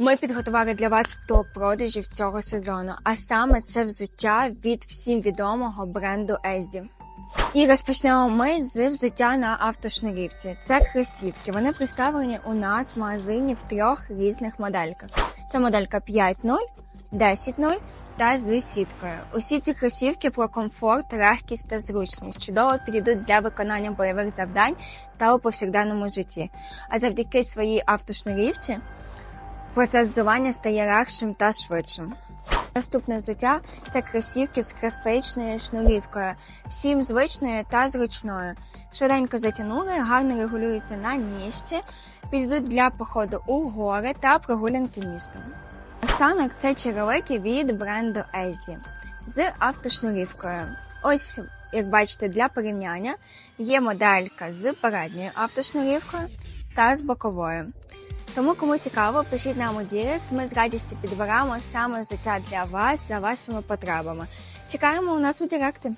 Ми підготували для вас топ продажів цього сезону, а саме це взуття від всім відомого бренду Езді. І розпочнемо ми з взуття на автошнурівці. Це кросівки. Вони представлені у нас в магазині в трьох різних модельках. Це моделька 5.0, 10.0 та з сіткою. Усі ці кросівки про комфорт, легкість та зручність чудово підійдуть для виконання бойових завдань та у повсякденному житті. А завдяки своїй автошнурівці процес здування стає легшим та швидшим. Наступне взуття це кросівки з класичною шнурівкою, всім звичною та зручною. Швиденько затягнули, гарно регулюються на ніжці, підійдуть для походу у гори та прогулянки містом. Останок це черевики від бренду Езді з автошнурівкою. Ось, як бачите, для порівняння є моделька з передньою автошнурівкою та з боковою. Тому, кому цікаво, пишіть нам у Дірект, ми з радістю підберемо саме життя для вас за вашими потребами. Чекаємо у нас у Діректи.